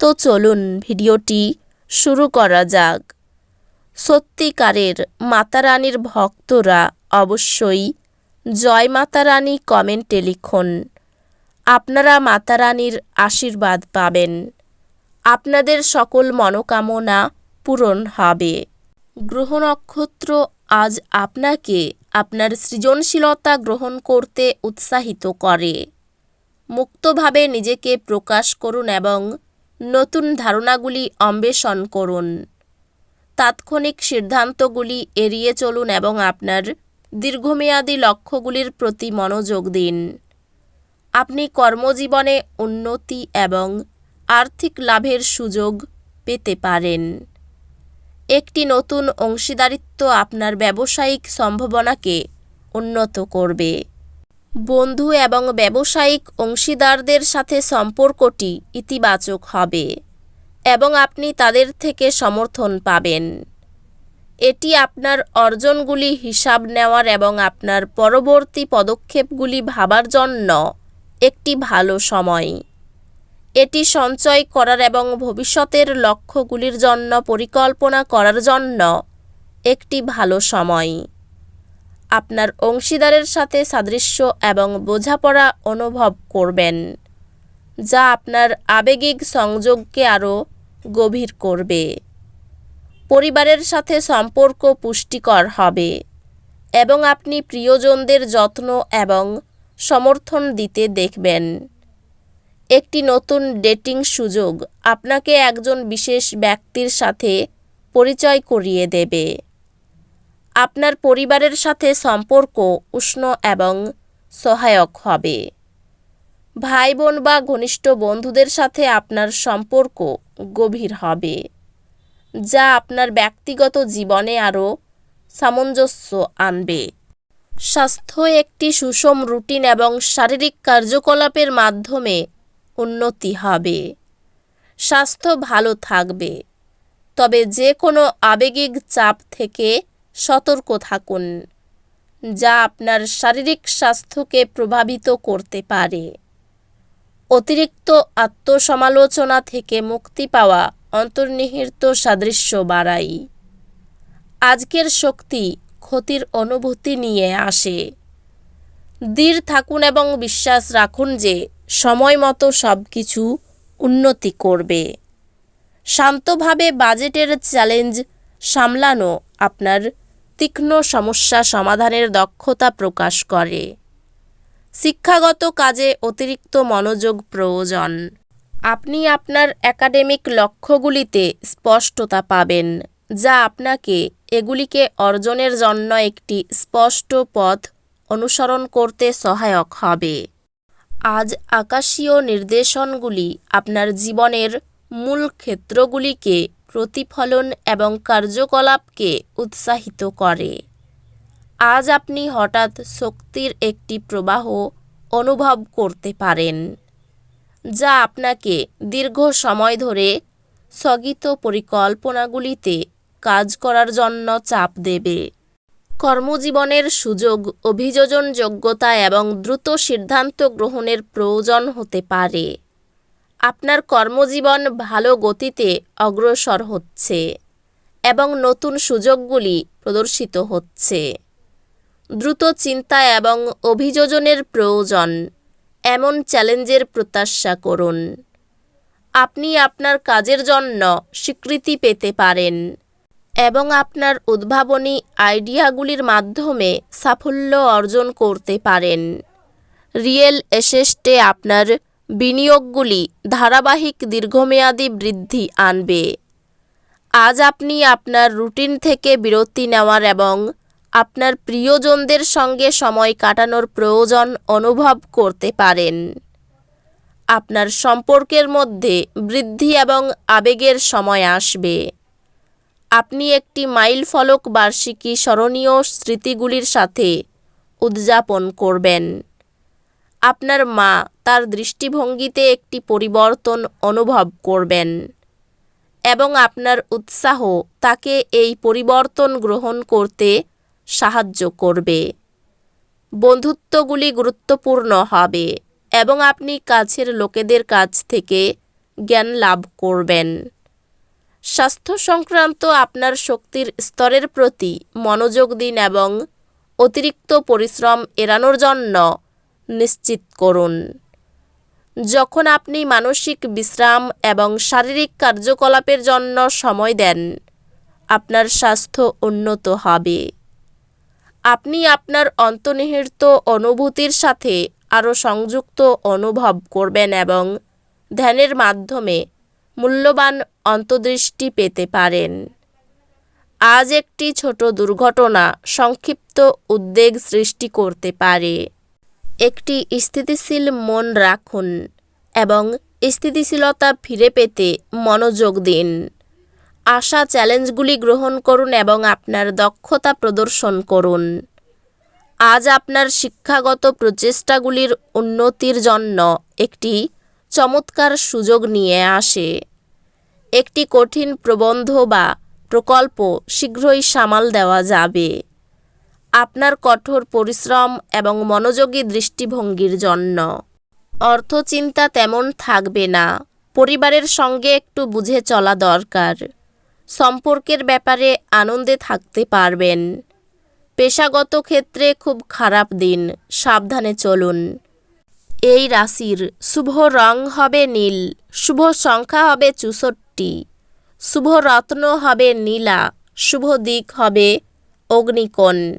তো চলুন ভিডিওটি শুরু করা যাক। সত্যিকারের মাতারানীর ভক্তরা অবশ্যই জয় মাতারানী কমেন্টে লিখুন। আপনারা মাতারানীর আশীর্বাদ পাবেন। আপনাদের সকল মনোকামনা পূরণ হবে। গ্রহ নক্ষত্র আজ আপনাকে আপনার সৃজনশীলতা গ্রহণ করতে উৎসাহিত করে। মুক্তভাবে নিজেকে প্রকাশ করুন এবং নতুন ধারণাগুলি অন্বেষণ করুন। তাৎক্ষণিক সিদ্ধান্তগুলি এড়িয়ে চলুন এবং আপনার দীর্ঘমেয়াদী লক্ষ্যগুলির প্রতি মনোযোগ দিন। আপনি কর্মজীবনে উন্নতি এবং আর্থিক লাভের সুযোগ পেতে পারেন। একটি নতুন অংশীদারিত্ব আপনার ব্যবসায়িক সম্ভাবনাকে উন্নত করবে। বন্ধু এবং ব্যবসায়িক অংশীদারদের সাথে সম্পর্কটি ইতিবাচক হবে এবং আপনি তাদের থেকে সমর্থন পাবেন। এটি আপনার অর্জনগুলি হিসাব নেওয়ার এবং আপনার পরবর্তী পদক্ষেপগুলি ভাবার জন্য একটি ভালো সময়। এটি সঞ্চয় করার এবং ভবিষ্যতের লক্ষ্যগুলির জন্য পরিকল্পনা করার জন্য একটি ভালো সময়। আপনার অংশীদারের সাথে সাদৃশ্য এবং বোঝাপড়া অনুভব করবেন, যা আপনার আবেগিক সংযোগকে আরও গভীর করবে। পরিবারের সাথে সম্পর্ক পুষ্টিকর হবে এবং আপনি প্রিয়জনদের যত্ন এবং সমর্থন দিতে দেখবেন। একটি নতুন ডেটিং সুযোগ আপনাকে একজন বিশেষ ব্যক্তির সাথে পরিচয় করিয়ে দেবে। আপনার পরিবারের সাথে সম্পর্ক উষ্ণ এবং সহায়ক হবে। ভাই বোন বা ঘনিষ্ঠ বন্ধুদের সাথে আপনার সম্পর্ক গভীর হবে, যা আপনার ব্যক্তিগত জীবনে আরও সামঞ্জস্য আনবে। স্বাস্থ্য একটি সুষম রুটিন এবং শারীরিক কার্যকলাপের মাধ্যমে উন্নতি হবে। স্বাস্থ্য ভালো থাকবে, তবে যে কোনো আবেগিক চাপ থেকে সতর্ক থাকুন, যা আপনার শারীরিক স্বাস্থ্যকে প্রভাবিত করতে পারে। অতিরিক্ত আত্মসমালোচনা থেকে মুক্তি পাওয়া অন্তর্নিহিত সাদৃশ্য বাড়াই। আজকের শক্তি ক্ষতির অনুভূতি নিয়ে আসে। দৃঢ় থাকুন এবং বিশ্বাস রাখুন যে সময় মতো সব কিছু উন্নতি করবে। শান্তভাবে বাজেটের চ্যালেঞ্জ সামলানো আপনার তীক্ষ্ণ সমস্যা সমাধানের দক্ষতা প্রকাশ করে। শিক্ষাগত কাজে অতিরিক্ত মনোযোগ প্রয়োজন। আপনি আপনার একাডেমিক লক্ষ্যগুলিতে স্পষ্টতা পাবেন, যা আপনাকে এগুলিকে অর্জনের জন্য একটি স্পষ্ট পথ অনুসরণ করতে সহায়ক হবে। আজ আকাশীয় নির্দেশনগুলি আপনার জীবনের মূল ক্ষেত্রগুলিকে প্রতিফলন এবং কার্যকলাপকে উৎসাহিত করে। আজ আপনি হঠাৎ শক্তির একটি প্রবাহ অনুভব করতে পারেন, যা আপনাকে দীর্ঘ সময় ধরে স্থগিত পরিকল্পনাগুলিতে কাজ করার জন্য চাপ দেবে। কর্মজীবনের সুযোগ অভিযোজন যোগ্যতা এবং দ্রুত সিদ্ধান্ত গ্রহণের প্রয়োজন হতে পারে। আপনার কর্মজীবন ভালো গতিতে অগ্রসর হচ্ছে এবং নতুন সুযোগগুলি প্রদর্শিত হচ্ছে। দ্রুত চিন্তা এবং অভিযোজনের প্রয়োজন, এমন চ্যালেঞ্জের প্রত্যাশা করুন। আপনি আপনার কাজের জন্য স্বীকৃতি পেতে পারেন এবং আপনার উদ্ভাবনী আইডিয়াগুলির মাধ্যমে সাফল্য অর্জন করতে পারেন। রিয়েল এসেস্টে আপনার বিনিয়োগগুলি ধারাবাহিক দীর্ঘমেয়াদী বৃদ্ধি আনবে। আজ আপনি আপনার রুটিন থেকে বিরতি নেওয়ার এবং আপনার প্রিয়জনদের সঙ্গে সময় কাটানোর প্রয়োজন অনুভব করতে পারেন। আপনার সম্পর্কের মধ্যে বৃদ্ধি এবং আবেগের সময় আসবে। আপনি একটি মাইল ফলক বার্ষিকী স্মরণীয় স্মৃতিগুলির সাথে উদযাপন করবেন। আপনার মা তার দৃষ্টিভঙ্গিতে একটি পরিবর্তন অনুভব করবেন এবং আপনার উৎসাহ তাকে এই পরিবর্তন গ্রহণ করতে সাহায্য করবে। বন্ধুত্বগুলি গুরুত্বপূর্ণ হবে এবং আপনি কাছের লোকেদের কাছ থেকে জ্ঞান লাভ করবেন। স্বাস্থ্য সংক্রান্ত আপনার শক্তির স্তরের প্রতি মনোযোগ দিন এবং অতিরিক্ত পরিশ্রম এড়ানোর জন্য নিশ্চিত করুন। যখন আপনি মানসিক বিশ্রাম এবং শারীরিক কার্যকলাপের জন্য সময় দেন, আপনার স্বাস্থ্য উন্নত হবে। আপনি আপনার অন্তর্নিহিত অনুভূতির সাথে আরও সংযুক্ত অনুভব করবেন এবং ধ্যানের মাধ্যমে মূল্যবান অন্তর্দৃষ্টি পেতে পারেন। আজ একটি ছোট দুর্ঘটনা সংক্ষিপ্ত উদ্বেগ সৃষ্টি করতে পারে। একটি স্থিতিশীল মন রাখুন এবং স্থিতিশীলতা ফিরে পেতে মনোযোগ দিন। আশা চ্যালেঞ্জগুলি গ্রহণ করুন এবং আপনার দক্ষতা প্রদর্শন করুন। আজ আপনার শিক্ষাগত প্রচেষ্টাগুলির উন্নতির জন্য একটি চমৎকার সুযোগ নিয়ে আসে। একটি কঠিন প্রবন্ধ বা প্রকল্প শীঘ্রই সামাল দেওয়া যাবে। আপনার কঠোর পরিশ্রম এবং মনোযোগী দৃষ্টিভঙ্গির জন্য। অর্থচিন্তা তেমন থাকবে না। পরিবারের সঙ্গে একটু বুঝে চলা দরকার। সম্পর্কের ব্যাপারে আনন্দে থাকতে পারবেন। পেশাগত ক্ষেত্রে খুব খারাপ দিন। সাবধানে চলুন। এই রাশির শুভ রং হবে নীল। শুভ সংখ্যা হবে চুষট্টি। শুভ রত্ন হবে নীলা। শুভ দিক হবে অগ্নিকোণ।